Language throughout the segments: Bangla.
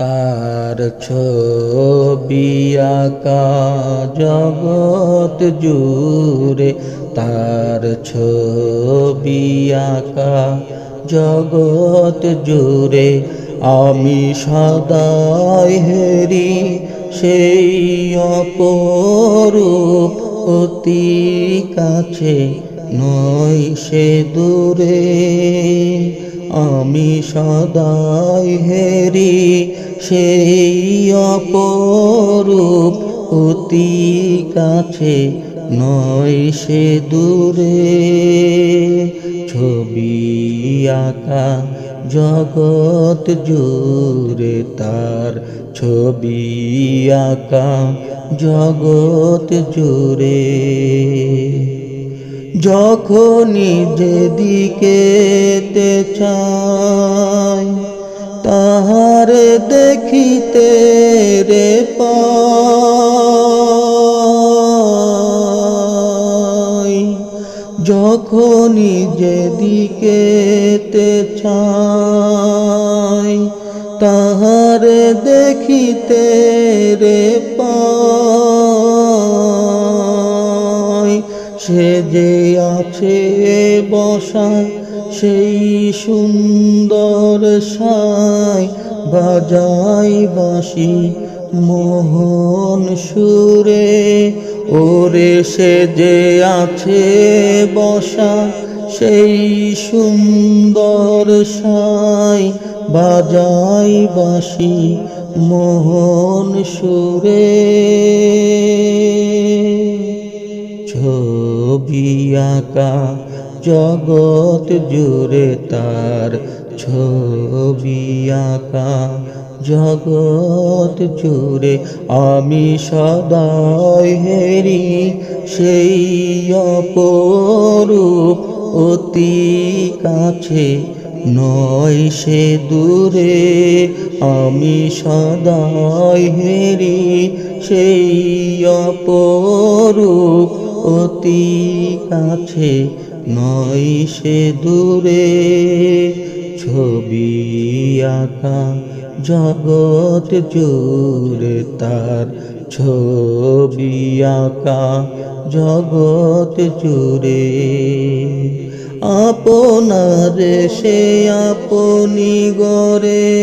তার ছবি আঁকা জগৎ জুড়ে তার ছবি আঁকা জগৎ জুড়ে আমি সদাই হেরি সেই অপরূপ অতি কাছে নয় সে দূরে। আমি সদাই হেরি সেই অপরূপ অতি কাছে নয় সে দূরে। ছবি আঁকা জগৎ জুড়ে তার ছবি আঁকা জগৎ জুড়ে। যখনই যেদিকে তে চাই, তাহার দেখিতে রে পাই। যখনই যেদিকে তে চাই, তাহার দেখিতে রে পাই। সে যে আছে বসা সেই সুন্দর সাই বাজাই বাসি মোহন সুরে। ওরে সে যে আছে বসা সেই সুন্দর সাই বাজাই বাসি মোহন সুরে। ছবি আঁকা জগৎ জুড়ে তার ছবি আঁকা। জগৎ জুড়ে আমি সদাই হেরি সেই অপরূপ। অতি কাছে নয় সে দূরে আমি সদাই হেরি সেই অপরূপ। অতি কাছে নয় সে দূরে, ছবি আঁকা জগৎ জুড়ে তার ছবি আঁকা জগৎ জুড়ে। আপনার সে আপনি গরে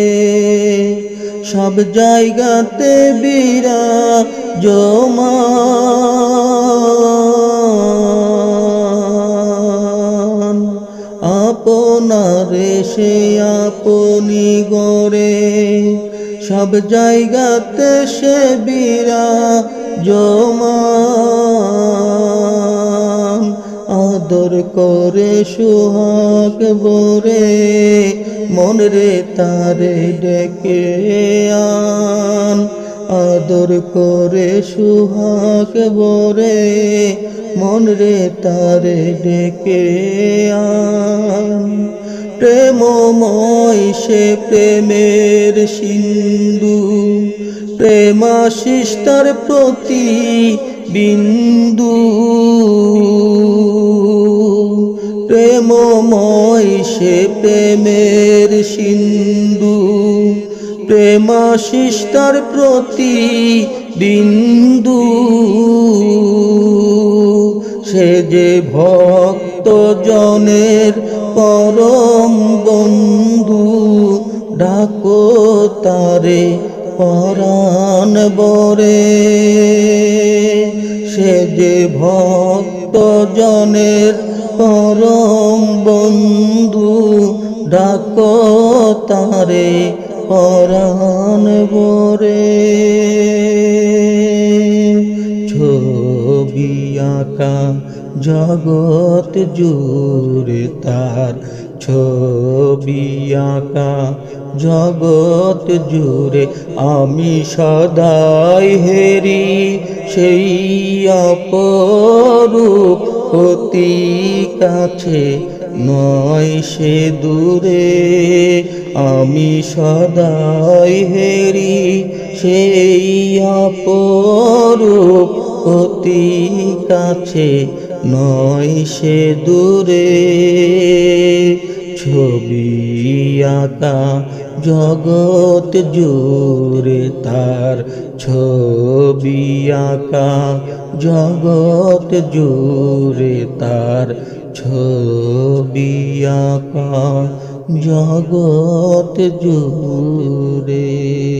সব জায়গাতে বিরা জমা সে আপনি গরে সব জায়গাতে সে বিরা জমা আদর করে সুহাগ বরে মন রে তারে ডেকে আন। আদর করে সুহাগ বরে মন রে তারে ডেকে আন। প্রেমময় সে প্রেমের সিন্ধু। প্রেমাশিষ্টার প্রতি বিন্দু প্রেমময় সে প্রেমের সিন্ধু। প্রেমাশিষ্টার প্রতি বিন্দু সে যে ভক্ত জনের পরম বন্ধু, ডাকো তারে পরাণ বরে। সে যে ভক্ত জনের পরম বন্ধু, ডাকো তারে পরাণ বরে। ছবি আঁকা জগৎ জুড়ে তার ছবি আঁকা। জগৎ জুড়ে আমি সদাই হেরি, সেই অপরূপ অতি কাছে নয় সে দূরে। আমি সদাই হেরি, সেই অপরূপ অতি কাছে নয় সে দূরে। ছবি আঁকা জগৎ জুড়ে তার ছবি আঁকা জগৎ জুড়ে তার ছবি আঁকা জগৎ জুড়ে।